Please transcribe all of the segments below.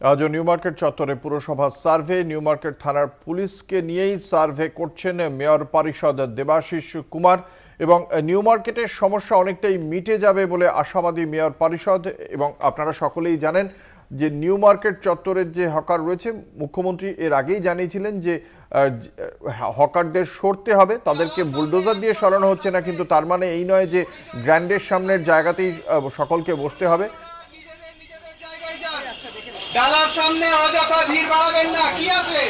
আজও new market চত্বরে পুরসভা সার্ভে। নিউ মার্কেট থানার পুলিশকে নিয়েই সার্ভে করছেন মেয়র পরিষদ দেবাশিস কুমার এবং নিউ মার্কেটের সমস্যা অনেকটাই মিটে যাবে বলে আশাবাদী মেয়র পরিষদ এবং আপনারা সকলেই জানেন যে নিউ মার্কেট চত্বরের যে হকার রয়েছে, মুখ্যমন্ত্রী এর আগেই জানিয়েছিলেন যে হকারদের সরতে হবে, তাদেরকে বুলডোজার দিয়ে সরানো হচ্ছে না, কিন্তু তার মানে এই নয় যে গ্র্যান্ডের সামনের জায়গাতেই সকলকে বসতে হবে। ডালার সামনে অযথা ভিড় বাড়াবেন না। কি আছে?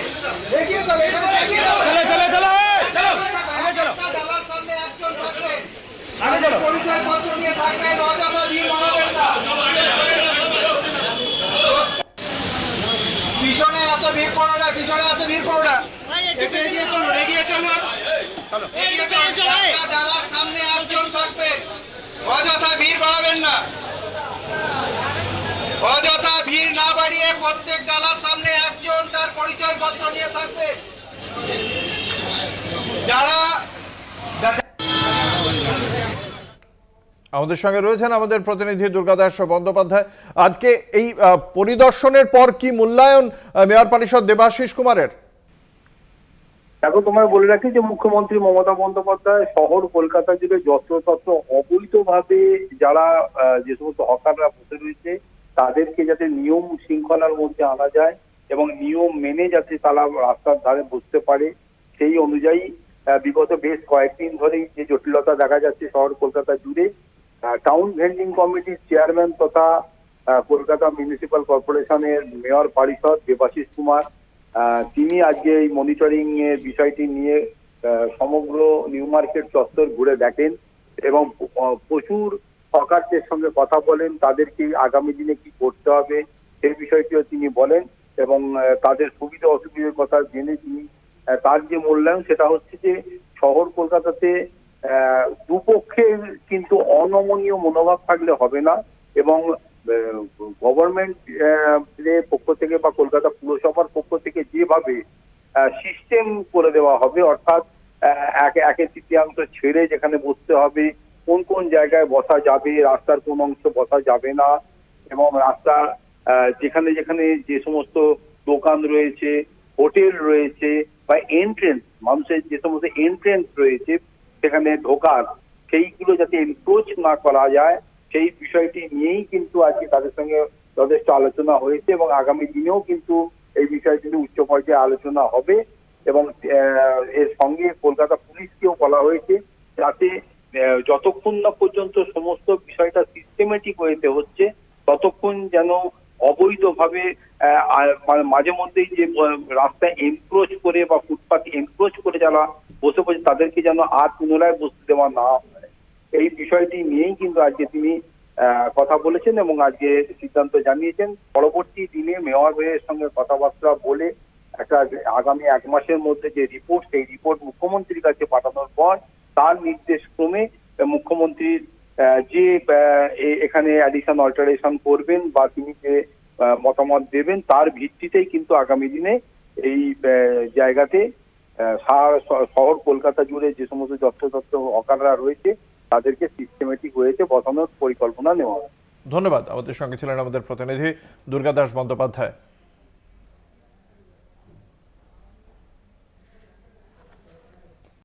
এগিয়ে চলো এগিয়ে চলো। চলো চলো চলো চলো। চলো। ডালার সামনে একজন থাকবেন আগে চলো। পরিচয় পত্র নিয়ে থাকবেন অযথা ভিড় বাড়াবেন না। পিছনে এত ভিড় করো না পিছনে এত ভিড় করো না। একটু এগিয়ে চলো এগিয়ে চলো। এগিয়ে চলো ডালার সামনে একজন থাকবেন অযথা ভিড় বাড়াবেন না। অযথা ভিড় না বাড়িয়ে প্রত্যেক ডালার সামনে একজন তার পরিচয় পত্র নিয়ে থাকবে। যারা আমাদের সঙ্গে রয়েছেন আমাদের প্রতিনিধি দুর্গাদাস বন্দ্যোপাধ্যায়। আজকে এই পরিদর্শনের পর কি মূল্যায়ন মেয়র পরিষদ দেবাশিস কুমারের? দেখো তোমায় বলে রাখি যে মুখ্যমন্ত্রী মমতা বন্দ্যোপাধ্যায় শহর কলকাতা জুড়ে যত্রতত্র অবৈধভাবে যারা আহ, যে সমস্ত হকাররা বসে রয়েছে তাদেরকে যাতে নিয়ম শৃঙ্খলার মধ্যে আনা যায় এবং নিয়ম মেনে যাতে তারা রাস্তার ধারে বসতে পারে, সেই অনুযায়ী বিগত বেশ কয়েকদিন ধরেই যে জটিলতা দেখা যাচ্ছে শহর কলকাতা জুড়ে টাউন ভেন্ডিং কমিটির চেয়ারম্যান তথা কলকাতা মিউনিসিপাল কর্পোরেশনের মেয়র পরিষদ দেবাশিস কুমার তিনি আজকে এই মনিটরিং এর বিষয়টি নিয়ে সমগ্র নিউ মার্কেট চত্বর ঘুরে দেখেন এবং প্রচুর হকারদের সঙ্গে কথা বলেন, তাদেরকে আগামী দিনে কি করতে হবে, সেই বিষয়টিও তিনি বলেন এবং তাদের সুবিধা অসুবিধার কথা জেনে তিনি তার যে মূল্যায়ন সেটা হচ্ছে যে শহর কলকাতাতে দুপক্ষের কিন্তু অনমনীয় মনোভাব থাকলে হবে না এবং গভর্নমেন্ট পক্ষ থেকে বা কলকাতা পুরসভার পক্ষ থেকে যেভাবে সিস্টেম করে দেওয়া হবে, অর্থাৎ এক, একে তৃতীয়াংশ ছেড়ে যেখানে বসতে হবে কোন কোন জায়গায় বসা যাবে, রাস্তার কোন অংশ বসা যাবে না এবং রাস্তা যেখানে যেখানে যে সমস্ত দোকান রয়েছে, হোটেল রয়েছে বা এন্ট্রেন্স মানুষের যে সমস্ত এন্ট্রেন্স রয়েছে, সেখানে ঢোকার, সেইগুলো যাতে এনক্রোচ না করা যায়, সেই বিষয়টি নিয়েই কিন্তু আজকে তাদের সঙ্গে যথেষ্ট আলোচনা হয়েছে এবং আগামী দিনেও কিন্তু এই বিষয়টি উচ্চ পর্যায়ে আলোচনা হবে এবং এর সঙ্গে কলকাতা পুলিশকেও বলা হয়েছে যাতে যতক্ষণ না পর্যন্ত সমস্ত বিষয়টা সিস্টেমেটিক ওয়েতে হচ্ছে, ততক্ষণ যেন অবৈধভাবে মাঝে মধ্যেই যে রাস্তায় এনক্রোচ করে বা ফুটপাথ এনক্রোচ করে যারা বসে বসে তাদেরকে যেন আর পুনরায় বসতে দেওয়া না হয়। এই বিষয়টি নিয়েই কিন্তু আজকে তিনি কথা বলেছেন এবং আজকে সিদ্ধান্ত জানিয়েছেন। পরবর্তী দিনে মেয়রের সঙ্গে কথাবার্তা বলে একটা আগামী এক মাসের মধ্যে যে রিপোর্ট সেই রিপোর্ট মুখ্যমন্ত্রীর কাছে পাঠানোর পর তার নির্দেশ ক্রমে মুখ্যমন্ত্রীর যে এখানে অ্যাডিশন অল্টারেশন করবেন বা তিনি যে মতামত দেবেন, তার ভিত্তিতেই কিন্তু আগামী দিনে এই জায়গাতে শহর কলকাতা জুড়ে যে সমস্ত যত্রতত্র হকাররা রয়েছে, তাদেরকে সিস্টেমেটিক হয়েছে, বসানোর পরিকল্পনা নেওয়া। ধন্যবাদ। আমাদের সঙ্গে ছিলেন আমাদের প্রতিনিধি দুর্গাদাস বন্দ্যোপাধ্যায়।